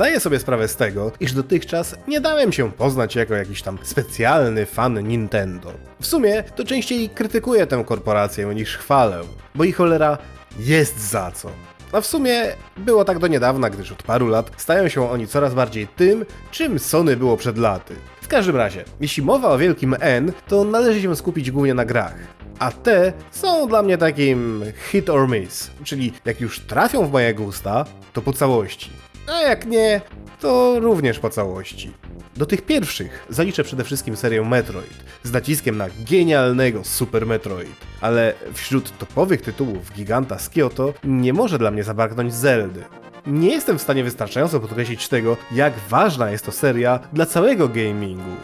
zdaję sobie sprawę z tego, iż dotychczas nie dałem się poznać jako jakiś tam specjalny fan Nintendo. W sumie to częściej krytykuję tę korporację niż chwalę, bo i cholera jest za co. A w sumie było tak do niedawna, gdyż od paru lat stają się oni coraz bardziej tym, czym Sony było przed laty. W każdym razie, jeśli mowa o wielkim N, to należy się skupić głównie na grach. A te są dla mnie takim hit or miss, czyli jak już trafią w moje gusta, to po całości. A jak nie, to również po całości. Do tych pierwszych zaliczę przede wszystkim serię Metroid, z naciskiem na genialnego Super Metroid. Ale wśród topowych tytułów giganta z Kyoto nie może dla mnie zabraknąć Zeldy. Nie jestem w stanie wystarczająco podkreślić tego, jak ważna jest to seria dla całego gamingu,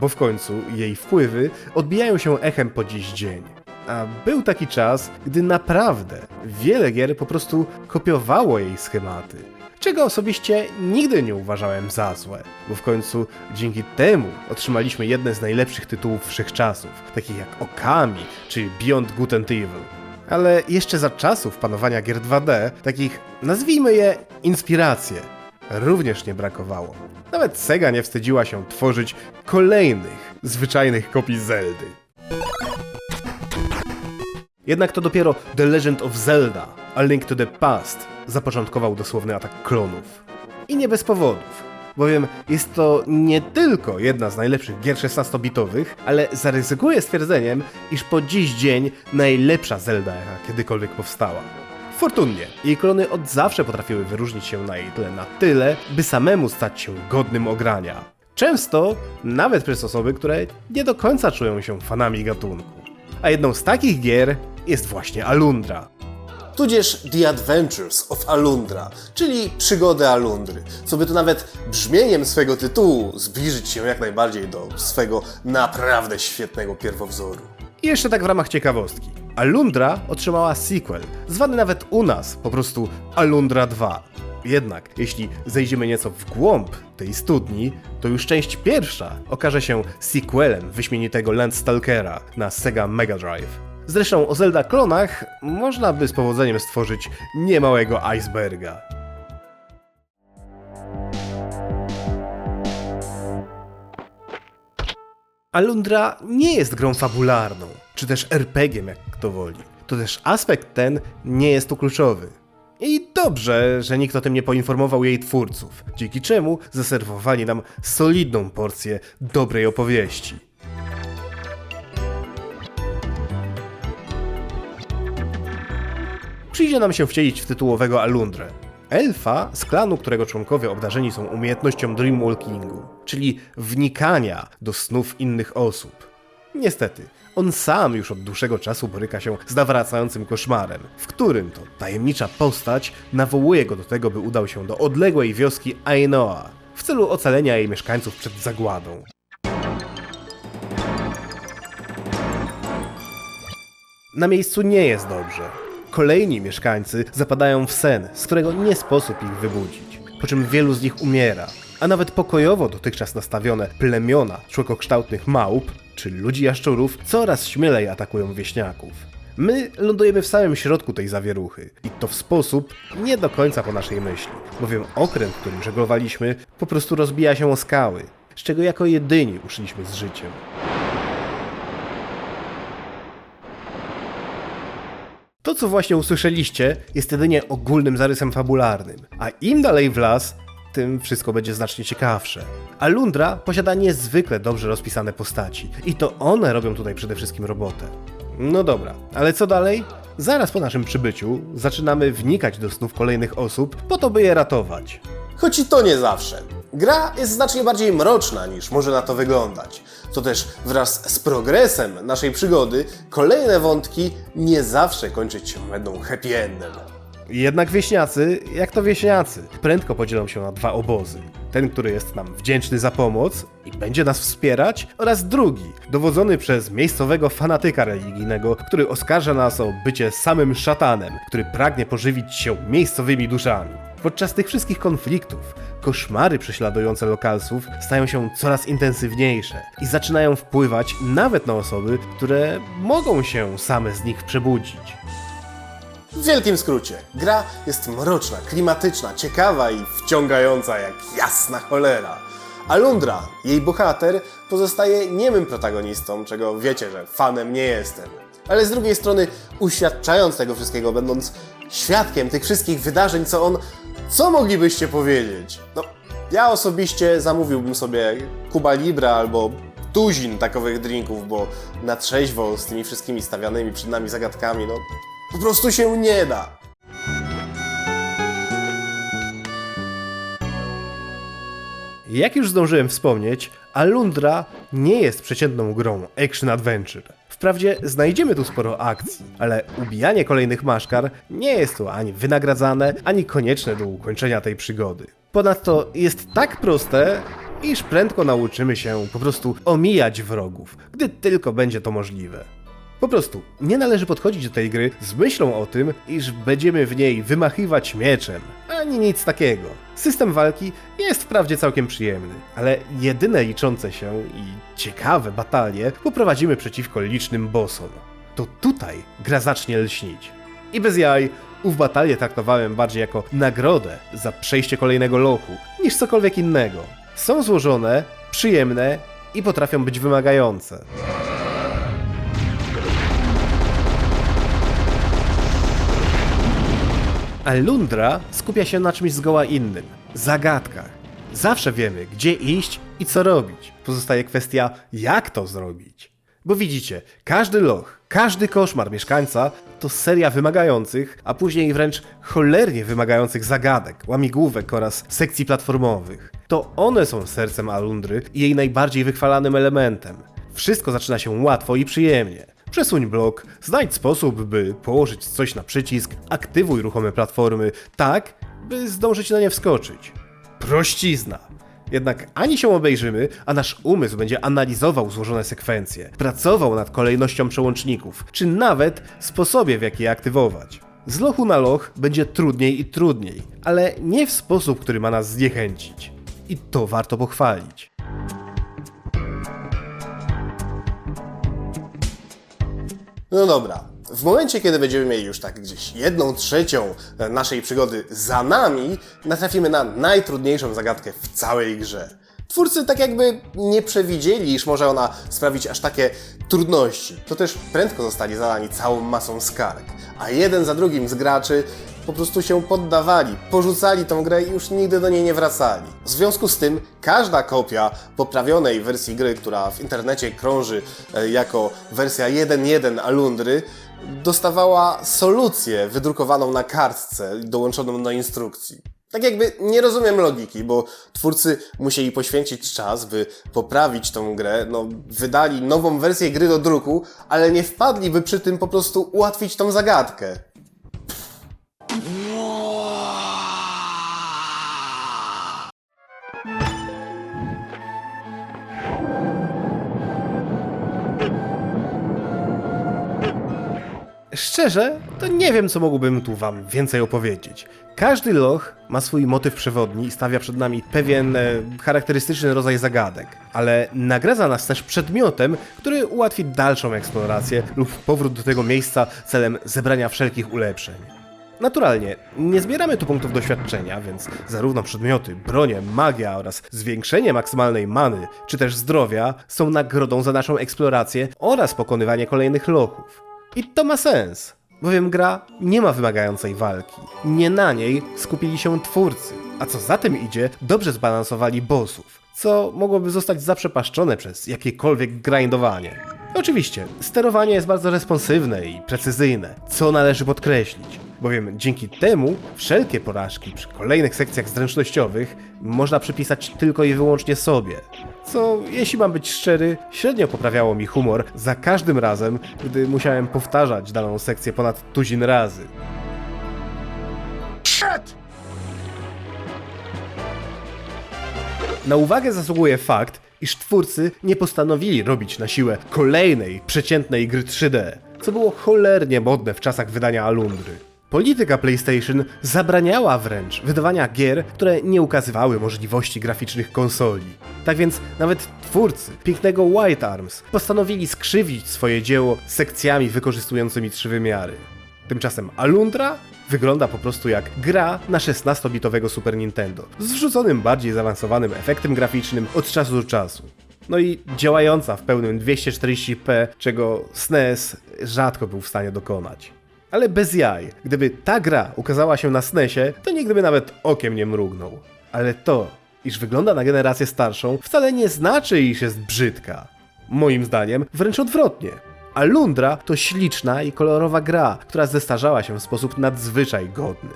bo w końcu jej wpływy odbijają się echem po dziś dzień. A był taki czas, gdy naprawdę wiele gier po prostu kopiowało jej schematy czego osobiście nigdy nie uważałem za złe, bo w końcu dzięki temu otrzymaliśmy jedne z najlepszych tytułów wszechczasów, takich jak Okami czy Beyond Good and Evil. Ale jeszcze za czasów panowania gier 2D, takich nazwijmy je inspiracje, również nie brakowało. Nawet Sega nie wstydziła się tworzyć kolejnych zwyczajnych kopii Zeldy. Jednak to dopiero The Legend of Zelda, A Link to the Past zapoczątkował dosłowny atak klonów. I nie bez powodów, bowiem jest to nie tylko jedna z najlepszych gier 16-bitowych, ale zaryzykuję stwierdzeniem, iż po dziś dzień najlepsza Zelda, jaka kiedykolwiek powstała. Fortunnie, jej klony od zawsze potrafiły wyróżnić się na jej tle na tyle, by samemu stać się godnym ogrania. Często nawet przez osoby, które nie do końca czują się fanami gatunku. A jedną z takich gier jest właśnie Alundra, tudzież The Adventures of Alundra, czyli przygody Alundry, co by tu nawet brzmieniem swego tytułu zbliżyć się jak najbardziej do swego naprawdę świetnego pierwowzoru. I jeszcze tak w ramach ciekawostki. Alundra otrzymała sequel, zwany nawet u nas po prostu Alundra 2. Jednak, jeśli zejdziemy nieco w głąb tej studni, to już część pierwsza okaże się sequelem wyśmienitego Landstalkera na Sega Mega Drive. Zresztą o Zelda klonach można by z powodzeniem stworzyć niemałego iceberga. Alundra nie jest grą fabularną, czy też RPGiem, jak kto woli. To też aspekt ten nie jest tu kluczowy. I dobrze, że nikt o tym nie poinformował jej twórców, dzięki czemu zaserwowali nam solidną porcję dobrej opowieści. Przyjdzie nam się wcielić w tytułowego Alundrę. Elfa z klanu, którego członkowie obdarzeni są umiejętnością dreamwalkingu, czyli wnikania do snów innych osób. Niestety, on sam już od dłuższego czasu boryka się z nawracającym koszmarem, w którym to tajemnicza postać nawołuje go do tego, by udał się do odległej wioski Ainoa w celu ocalenia jej mieszkańców przed zagładą. Na miejscu nie jest dobrze. Kolejni mieszkańcy zapadają w sen, z którego nie sposób ich wybudzić, po czym wielu z nich umiera, a nawet pokojowo dotychczas nastawione plemiona członkokształtnych małp, czy ludzi jaszczurów, coraz śmielej atakują wieśniaków. My lądujemy w samym środku tej zawieruchy i to w sposób nie do końca po naszej myśli, bowiem okręt, którym żeglowaliśmy, po prostu rozbija się o skały, z czego jako jedyni uszliśmy z życiem. To, co właśnie usłyszeliście, jest jedynie ogólnym zarysem fabularnym, a im dalej w las, tym wszystko będzie znacznie ciekawsze. A Lundra posiada niezwykle dobrze rozpisane postaci i to one robią tutaj przede wszystkim robotę. No dobra, ale co dalej? Zaraz po naszym przybyciu zaczynamy wnikać do snów kolejnych osób po to, by je ratować. Choć i to nie zawsze. Gra jest znacznie bardziej mroczna niż może na to wyglądać. To też wraz z progresem naszej przygody kolejne wątki nie zawsze kończyć się będą happy endem. Jednak wieśniacy, jak to wieśniacy, prędko podzielą się na dwa obozy. Ten, który jest nam wdzięczny za pomoc i będzie nas wspierać, oraz drugi, dowodzony przez miejscowego fanatyka religijnego, który oskarża nas o bycie samym szatanem, który pragnie pożywić się miejscowymi duszami. Podczas tych wszystkich konfliktów koszmary prześladujące lokalsów stają się coraz intensywniejsze i zaczynają wpływać nawet na osoby, które mogą się same z nich przebudzić. W wielkim skrócie, gra jest mroczna, klimatyczna, ciekawa i wciągająca jak jasna cholera. Alundra, jej bohater, pozostaje niemym protagonistą, czego wiecie, że fanem nie jestem. Ale z drugiej strony, uświadczając tego wszystkiego, będąc świadkiem tych wszystkich wydarzeń, co on. Co moglibyście powiedzieć? No, ja osobiście zamówiłbym sobie Cuba Libra albo tuzin takowych drinków, bo na trzeźwo z tymi wszystkimi stawianymi przed nami zagadkami, no po prostu się nie da. Jak już zdążyłem wspomnieć, Alundra nie jest przeciętną grą action-adventure. Wprawdzie znajdziemy tu sporo akcji, ale ubijanie kolejnych maszkar nie jest to ani wynagradzane, ani konieczne do ukończenia tej przygody. Ponadto jest tak proste, iż prędko nauczymy się po prostu omijać wrogów, gdy tylko będzie to możliwe. Po prostu nie należy podchodzić do tej gry z myślą o tym, iż będziemy w niej wymachywać mieczem, ani nic takiego. System walki jest wprawdzie całkiem przyjemny, ale jedyne liczące się i ciekawe batalie poprowadzimy przeciwko licznym bossom. To tutaj gra zacznie lśnić. I bez jaj, ów batalię traktowałem bardziej jako nagrodę za przejście kolejnego lochu, niż cokolwiek innego. Są złożone, przyjemne i potrafią być wymagające. A Lundra skupia się na czymś zgoła innym zagadkach. Zawsze wiemy, gdzie iść i co robić. Pozostaje kwestia, jak to zrobić. Bo widzicie, każdy loch, każdy koszmar mieszkańca to seria wymagających, a później wręcz cholernie wymagających zagadek, łamigłówek oraz sekcji platformowych. To one są sercem Alundry i jej najbardziej wychwalanym elementem. Wszystko zaczyna się łatwo i przyjemnie. Przesuń blok, znajdź sposób, by położyć coś na przycisk, aktywuj ruchome platformy, tak, by zdążyć na nie wskoczyć. Prościzna. Jednak ani się obejrzymy, a nasz umysł będzie analizował złożone sekwencje, pracował nad kolejnością przełączników, czy nawet sposobie, w jaki je aktywować. Z lochu na loch będzie trudniej i trudniej, ale nie w sposób, który ma nas zniechęcić. I to warto pochwalić. No dobra. W momencie, kiedy będziemy mieli już tak gdzieś jedną trzecią e, naszej przygody za nami, natrafimy na najtrudniejszą zagadkę w całej grze. Twórcy tak jakby nie przewidzieli, iż może ona sprawić aż takie trudności. To też prędko zostali zadani całą masą skarg, a jeden za drugim z graczy po prostu się poddawali, porzucali tą grę i już nigdy do niej nie wracali. W związku z tym każda kopia poprawionej wersji gry, która w internecie krąży e, jako wersja 1.1 Alundry, dostawała solucję wydrukowaną na kartce dołączoną do instrukcji. Tak jakby nie rozumiem logiki, bo twórcy musieli poświęcić czas, by poprawić tą grę, no wydali nową wersję gry do druku, ale nie wpadli, by przy tym po prostu ułatwić tą zagadkę. Szczerze, to nie wiem, co mógłbym tu wam więcej opowiedzieć. Każdy loch ma swój motyw przewodni i stawia przed nami pewien e, charakterystyczny rodzaj zagadek, ale nagradza nas też przedmiotem, który ułatwi dalszą eksplorację lub powrót do tego miejsca celem zebrania wszelkich ulepszeń. Naturalnie, nie zbieramy tu punktów doświadczenia, więc zarówno przedmioty, bronie, magia oraz zwiększenie maksymalnej many czy też zdrowia są nagrodą za naszą eksplorację oraz pokonywanie kolejnych lochów. I to ma sens, bowiem gra nie ma wymagającej walki. Nie na niej skupili się twórcy, a co za tym idzie, dobrze zbalansowali bossów, co mogłoby zostać zaprzepaszczone przez jakiekolwiek grindowanie. Oczywiście, sterowanie jest bardzo responsywne i precyzyjne, co należy podkreślić, bowiem dzięki temu wszelkie porażki przy kolejnych sekcjach zręcznościowych można przypisać tylko i wyłącznie sobie. Co, jeśli mam być szczery, średnio poprawiało mi humor za każdym razem, gdy musiałem powtarzać daną sekcję ponad tuzin razy. Na uwagę zasługuje fakt, iż twórcy nie postanowili robić na siłę kolejnej, przeciętnej gry 3D, co było cholernie modne w czasach wydania Alundry. Polityka PlayStation zabraniała wręcz wydawania gier, które nie ukazywały możliwości graficznych konsoli. Tak więc nawet twórcy pięknego White Arms postanowili skrzywić swoje dzieło sekcjami wykorzystującymi trzy wymiary. Tymczasem Alundra wygląda po prostu jak gra na 16-bitowego Super Nintendo, z wrzuconym bardziej zaawansowanym efektem graficznym od czasu do czasu. No i działająca w pełnym 240p, czego SNES rzadko był w stanie dokonać. Ale bez jaj, gdyby ta gra ukazała się na SNESie, to nikt by nawet okiem nie mrugnął. Ale to, iż wygląda na generację starszą, wcale nie znaczy, iż jest brzydka. Moim zdaniem wręcz odwrotnie. Alundra to śliczna i kolorowa gra, która zestarzała się w sposób nadzwyczaj godny.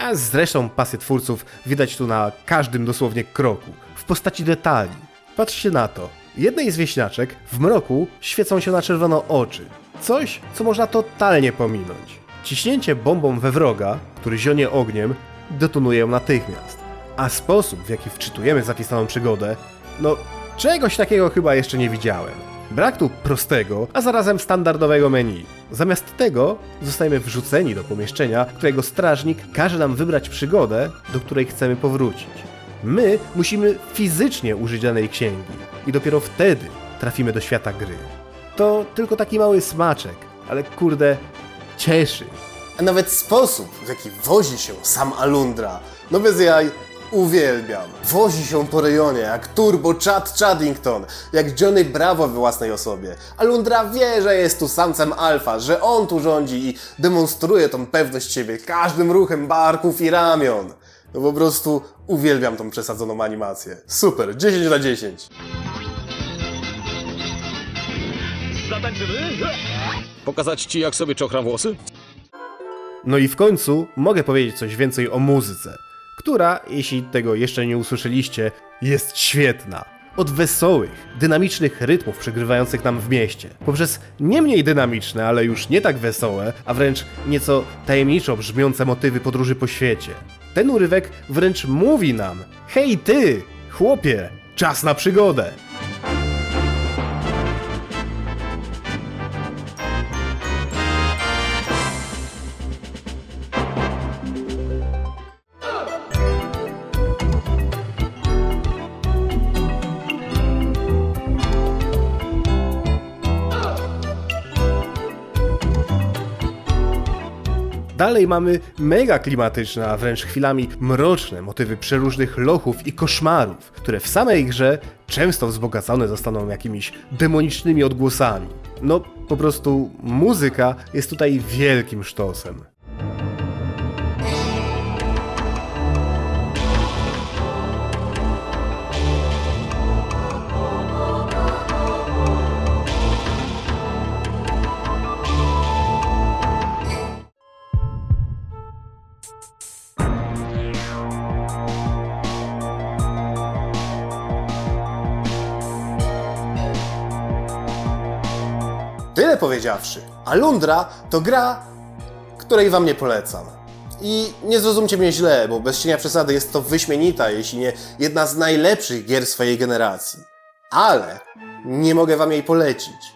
A zresztą pasję twórców widać tu na każdym dosłownie kroku, w postaci detali. Patrzcie na to. Jednej z wieśniaczek w mroku świecą się na czerwono oczy. Coś, co można totalnie pominąć. Ciśnięcie bombą we wroga, który zionie ogniem, detonuje ją natychmiast. A sposób, w jaki wczytujemy zapisaną przygodę, no czegoś takiego chyba jeszcze nie widziałem. Brak tu prostego, a zarazem standardowego menu. Zamiast tego zostajemy wrzuceni do pomieszczenia, którego strażnik każe nam wybrać przygodę, do której chcemy powrócić. My musimy fizycznie użyć danej księgi i dopiero wtedy trafimy do świata gry. To tylko taki mały smaczek, ale kurde, cieszy. A nawet sposób, w jaki wozi się sam Alundra, no bez jaj, uwielbiam. Wozi się po rejonie jak Turbo Chad Chaddington, jak Johnny Bravo we własnej osobie. Alundra wie, że jest tu samcem alfa, że on tu rządzi i demonstruje tą pewność siebie każdym ruchem barków i ramion. No po prostu uwielbiam tą przesadzoną animację. Super, 10 na 10. Zatańczymy? Pokazać ci, jak sobie czochram włosy? No i w końcu mogę powiedzieć coś więcej o muzyce, która, jeśli tego jeszcze nie usłyszeliście, jest świetna. Od wesołych, dynamicznych rytmów przegrywających nam w mieście, poprzez nie mniej dynamiczne, ale już nie tak wesołe, a wręcz nieco tajemniczo brzmiące motywy podróży po świecie. Ten urywek wręcz mówi nam: Hej ty, chłopie, czas na przygodę! Dalej mamy mega klimatyczne, a wręcz chwilami mroczne motywy przeróżnych lochów i koszmarów, które w samej grze często wzbogacone zostaną jakimiś demonicznymi odgłosami. No, po prostu muzyka jest tutaj wielkim sztosem. Powiedziawszy, Alundra to gra, której wam nie polecam. I nie zrozumcie mnie źle, bo bez cienia przesady jest to wyśmienita, jeśli nie jedna z najlepszych gier swojej generacji. Ale nie mogę wam jej polecić.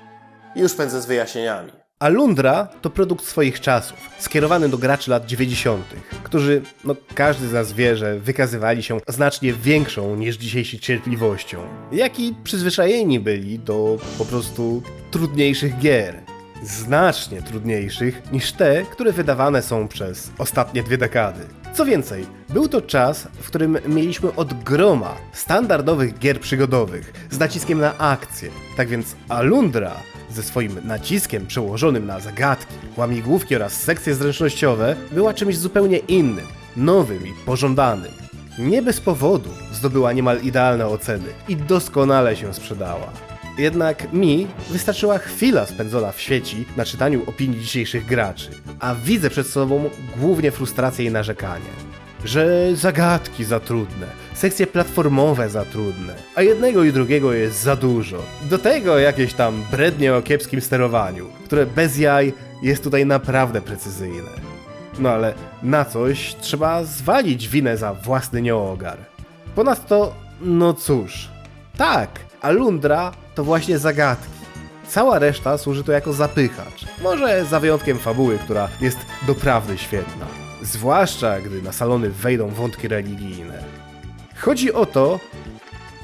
Już pędzę z wyjaśnieniami. Alundra to produkt swoich czasów, skierowany do graczy lat 90., którzy, no każdy z nas wie, że wykazywali się znacznie większą niż dzisiejsi cierpliwością, jak i przyzwyczajeni byli do po prostu trudniejszych gier. Znacznie trudniejszych niż te, które wydawane są przez ostatnie dwie dekady. Co więcej, był to czas, w którym mieliśmy od groma standardowych gier przygodowych z naciskiem na akcję. Tak więc Alundra ze swoim naciskiem przełożonym na zagadki, łamigłówki oraz sekcje zręcznościowe była czymś zupełnie innym, nowym i pożądanym. Nie bez powodu zdobyła niemal idealne oceny i doskonale się sprzedała. Jednak mi wystarczyła chwila spędzona w sieci na czytaniu opinii dzisiejszych graczy, a widzę przed sobą głównie frustrację i narzekanie że zagadki za trudne, sekcje platformowe za trudne, a jednego i drugiego jest za dużo. Do tego jakieś tam brednie o kiepskim sterowaniu, które bez jaj jest tutaj naprawdę precyzyjne. No ale na coś trzeba zwalić winę za własny nieogar. Ponadto, no cóż, tak, Alundra to właśnie zagadki. Cała reszta służy to jako zapychacz. Może za wyjątkiem fabuły, która jest doprawdy świetna. Zwłaszcza gdy na salony wejdą wątki religijne. Chodzi o to,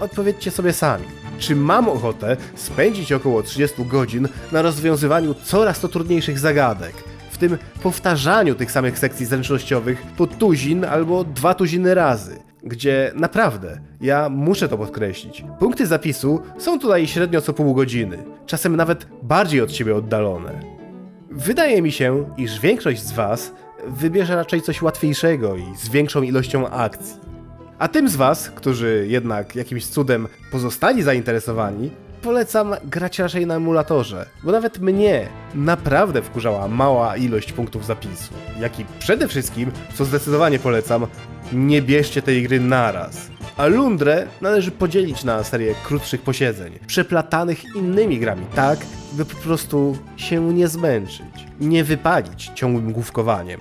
odpowiedzcie sobie sami. Czy mam ochotę spędzić około 30 godzin na rozwiązywaniu coraz to trudniejszych zagadek, w tym powtarzaniu tych samych sekcji zręcznościowych po tuzin albo dwa tuziny razy. Gdzie naprawdę, ja muszę to podkreślić, punkty zapisu są tutaj średnio co pół godziny, czasem nawet bardziej od siebie oddalone. Wydaje mi się, iż większość z Was wybierze raczej coś łatwiejszego i z większą ilością akcji. A tym z Was, którzy jednak jakimś cudem pozostali zainteresowani, polecam grać raczej na emulatorze, bo nawet mnie naprawdę wkurzała mała ilość punktów zapisu. Jak i przede wszystkim, co zdecydowanie polecam, nie bierzcie tej gry naraz. A Lundrę należy podzielić na serię krótszych posiedzeń, przeplatanych innymi grami, tak, by po prostu się nie zmęczyć, nie wypalić ciągłym główkowaniem.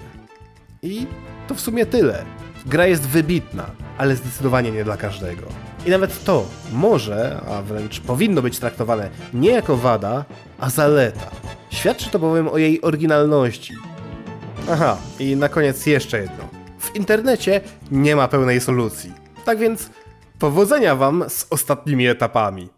I to w sumie tyle. Gra jest wybitna, ale zdecydowanie nie dla każdego. I nawet to może, a wręcz powinno być traktowane nie jako wada, a zaleta. Świadczy to bowiem o jej oryginalności. Aha, i na koniec jeszcze jedno. W internecie nie ma pełnej solucji. Tak więc powodzenia wam z ostatnimi etapami.